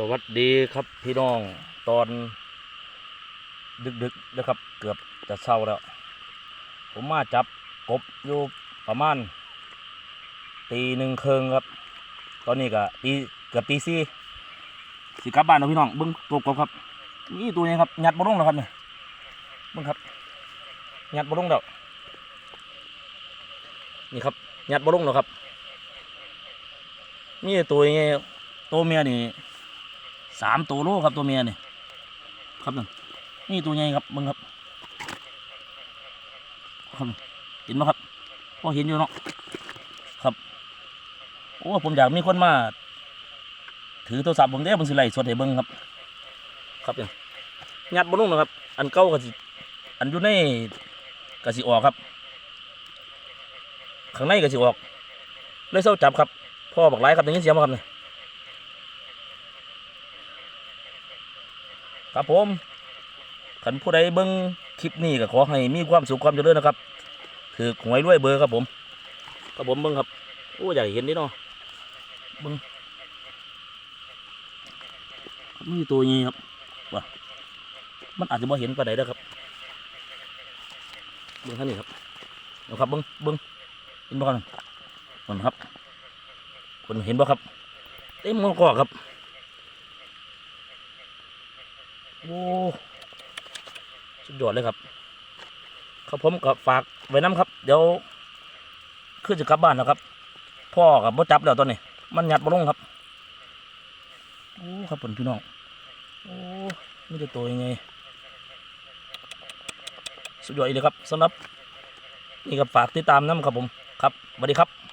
สวัสดีครับพี่น้องตอนดึกๆนะครับ เกือบจะเช้าแล้ว ผมมาจับกบอยู่ประมาณตีหนึ่งเครึ่งครับ ตอนนี้ก็ตีเกือบตีสี่สิกลับบ้านแล้วพี่น้องเบิ้งตัวกบครับนี่ตัวนี้ครับหยัดบลงแล้วครับเนี่ยเบิ้งครับหยัดบลงแล้วนี่ครับหยัดบลงแล้วครับนี่ตัวนี้ตัวเมียนี่ สามตัวโลครับตัวเมียนี่ครับนั่นนี่ตัวใหญ่ครับมึงครับครับเห็นไหมครับพอเห็นอยู่เนาะครับโอ้ผมอยากมีคนมา ถือโทรศัพท์ผมได้ผมสิไล่สดให้เบิ้งครับ ครับเนี่ยยัดบนลุ่งนะครับ อันเก่าก็สิอันอยู่ในก็สิออกครับ ข้างในก็สิออก เลยเศร้าจับครับพ่อบอกไรครับอย่างนี้เสียงมาครับเนี่ย ครับผมขันผู้ใดเบิ้งคลิปนี้ก็ขอให้มีความสุขความเจริญนะครับถือหวยรวยเบอร์ครับผมครับผมเบิ้งครับโอ้อยากเห็นนี่เนาะเบิ้งมีตัวนี้ครับว่ามันอาจจะบ่เห็นปานใดเด้อครับเบิ้งท่านนี่ครับเดี๋ยวครับเบิ้งเบิ้งเห็นบ่ครับคนครับคนเห็นบ่ครับเต็มมอกอครับ โอ้สุดยอดเลยครับครับผมก็ฝากไว้น้ำครับ เดี๋ยวขึ้นจะกลับบ้านแล้วครับ พ่อกับบ่จับแล้วตอนนี้ มันหยัดบ่ลงครับโอ้ครับผมพี่น้องโอ้ไม่ได้ตัวยังไง สุดยอดเลยครับสำหรับนี่ก็ฝากติดตามน้ำครับผมครับสวัสดีครับ